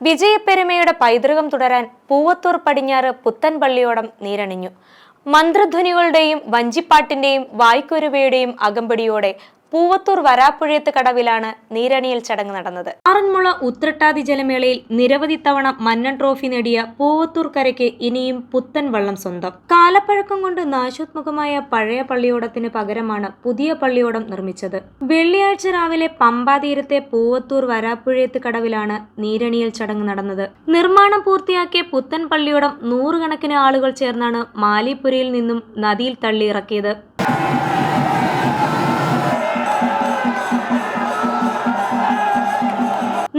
വിജയപ്പെരുമയുടെ പൈതൃകം തുടരാൻ പൂവത്തൂർ പടിഞ്ഞാറ് പുത്തൻപള്ളിയോടം നീരണിഞ്ഞു. മന്ത്രധ്വനികളുടെയും വഞ്ചിപ്പാട്ടിന്റെയും വായ്ക്കുരുവയുടെയും അകമ്പടിയോടെ പൂവത്തൂർ വരാപ്പുഴയത്ത് കടവിലാണ് നീരണിയൽ ചടങ്ങ് നടന്നത്. ആറന്മുള ഉത്രട്ടാതി ജലമേളയിൽ നിരവധി തവണ മന്നൻ ട്രോഫി നേടിയ പൂവത്തൂർ കരയ്ക്ക് ഇനിയും പുത്തൻ വള്ളം സ്വന്തം. കാലപ്പഴക്കം കൊണ്ട് നാശോത്മുഖമായ പഴയ പള്ളിയോടത്തിന് പകരമാണ് പുതിയ പള്ളിയോടം നിർമ്മിച്ചത്. വെള്ളിയാഴ്ച രാവിലെ പമ്പാതീരത്തെ പൂവത്തൂർ വരാപ്പുഴയത്ത് കടവിലാണ് നീരണിയൽ ചടങ്ങ് നടന്നത്. നിർമ്മാണം പൂർത്തിയാക്കിയ പുത്തൻ പള്ളിയോടം നൂറുകണക്കിന് ആളുകൾ ചേർന്നാണ് മാലിപ്പുരയിൽ നിന്നും നദിയിൽ തള്ളിയിറക്കിയത്.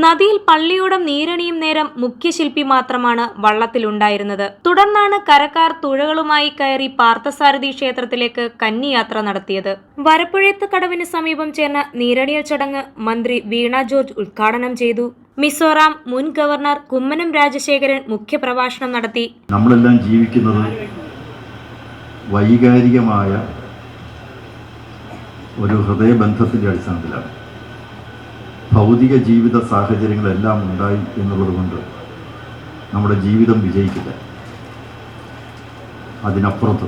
നദിയിൽ പള്ളിയോടം നീരണിയും നേരം മുഖ്യശില്പി മാത്രമാണ് വള്ളത്തിലുണ്ടായിരുന്നത്. തുടർന്നാണ് കരക്കാർ തുഴകളുമായി കയറി പാർത്ഥസാരഥി ക്ഷേത്രത്തിലേക്ക് കന്നിയാത്ര നടത്തിയത്. വരപ്പുഴയത്ത് കടവിന് സമീപം ചേർന്ന നീരണിയൽ ചടങ്ങ് മന്ത്രി വീണ ജോർജ് ഉദ്ഘാടനം ചെയ്തു. മിസോറാം മുൻ ഗവർണർ കുമ്മനം രാജശേഖരൻ മുഖ്യപ്രഭാഷണം നടത്തി. നമ്മളെല്ലാം ജീവിക്കുന്നത് വൈകാരികമായ ഒരു ഹൃദയബന്ധത്തിന്റെ അടിസ്ഥാനത്തിലാണ്. ഭൗതിക ജീവിത സാഹചര്യങ്ങളെല്ലാം ഉണ്ടായി എന്നുള്ളത് കൊണ്ട് നമ്മുടെ ജീവിതം വിജയിക്കില്ല. അതിനപ്പുറത്ത്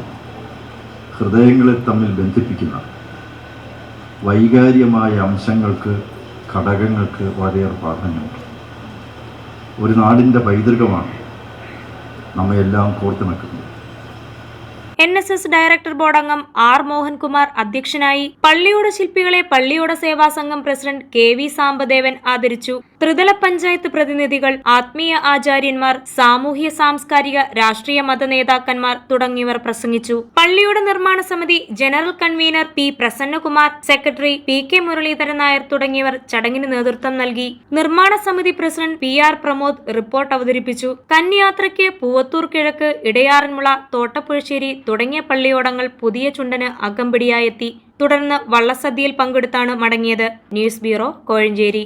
ഹൃദയങ്ങളെ തമ്മിൽ ബന്ധിപ്പിക്കുന്ന വൈകാരികമായ അംശങ്ങൾക്ക് ഘടകങ്ങൾക്ക് വളരെയേറെ പ്രാധാന്യമുണ്ട്. ഒരു നാടിന്റെ പൈതൃകമാണ് നമ്മയെല്ലാം കോർത്തിണക്കുന്നത്. N S S director board അംഗം ആർ മോഹൻകുമാർ അധ്യക്ഷനായി പള്ളിയോട ശില്പികളെ പള്ളിയോട സേവാ സംഘം പ്രസിഡന്റ് കെ വി സാമ്പദേവൻ ആദരിച്ചു. ത്രിതല പഞ്ചായത്ത് പ്രതിനിധികൾ ആത്മീയ ആചാര്യന്മാർ സാമൂഹ്യ സാംസ്കാരിക രാഷ്ട്രീയ മത നേതാക്കന്മാർ തുടങ്ങിയവർ പ്രസംഗിച്ചു. പള്ളിയോട നിർമ്മാണ സമിതി general convener P Prasannakumar secretary P K Muraleedharan Nair തുടങ്ങിയവർ ചടങ്ങിന് നേതൃത്വം നൽകി. നിർമ്മാണ സമിതി president P R Pramod report അവതരിപ്പിച്ചു. കന്യാത്രയ്ക്ക് പൂവത്തൂർ കിഴക്ക് ഇടയാറന്മുള തോട്ടപ്പുഴശ്ശേരി തുടങ്ങിയ പള്ളിയോടങ്ങൾ പുതിയ ചുണ്ടന് അകമ്പടിയായെത്തി. തുടർന്ന് വള്ളസദ്യയിൽ പങ്കെടുത്താണ് മടങ്ങിയത്. News bureau Kozhencherry.